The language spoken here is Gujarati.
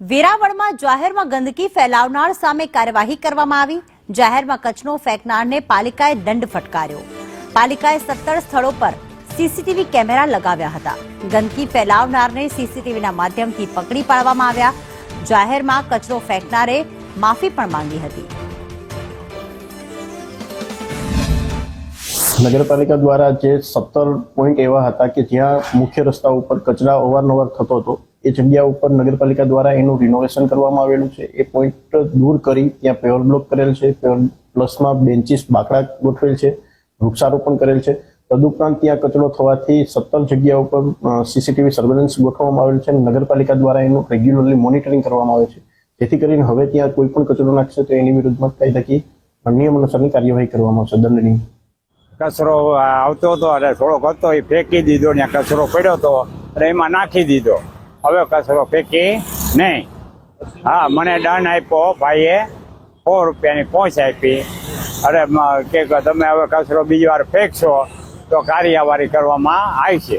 વેરાવળમાં જાહેરમાં ગંદકી ફેલાવનાર સામે કાર્યવાહી કરવામાં આવી. જાહેરમાં કચરો ફેંકનારને પાલિકાએ દંડ ફટકાર્યો. પાલિકાએ સત્તર સ્થળો પર સીસીટીવી કેમેરા લગાવ્યા હતા. ગંદકી ફેલાવનારને સીસીટીવીના માધ્યમથી પકડી પાડવામાં આવ્યા. જાહેરમાં કચરો ફેંકનારે માફી પણ માંગી હતી. નગરપાલિકા દ્વારા જે સત્તર પોઈન્ટ એવા હતા કે જ્યાં મુખ્ય રસ્તા ઉપર કચરા અવારનવાર થતો હતો એ જગ્યા ઉપર નગરપાલિકા દ્વારા એનું રિનોવેશન કરવામાં આવેલું છે. એ પોઈન્ટ દૂર કરી ત્યાં પેવર બ્લોક કરેલ છે. પેવર પ્લસમાં બેન્ચીસ બાકડા ગોઠવેલ છે. વૃક્ષારોપણ કરેલ છે. તદુપરાંત ત્યાં કચરો થવાથી સત્તર જગ્યા ઉપર સીસીટીવી સર્વેલન્સ ગોઠવવામાં આવેલ છે નગરપાલિકા દ્વારા એનું રેગ્યુલરલી મોનિટરિંગ કરવામાં આવે છે. જેથી કરીને હવે ત્યાં કોઈ પણ કચરો નાખશે તો એની વિરુદ્ધમાં કાયદાકીય નિયમ અનુસારની કાર્યવાહી કરવામાં આવશે. દંડની કચરો આવતો હતો અને થોડોક હતો, એ ફેંકી દીધો ને કચરો પડ્યો હતો અને એમાં નાખી દીધો. હવે કચરો ફેંકી નહીં. હા, મને દંડ આપ્યો, ભાઈએ સો રૂપિયાની પહોંચ આપી. અરે કે તમે હવે કચરો બીજી વાર ફેંકશો, તો કાર્યવાહી કરવામાં આવશે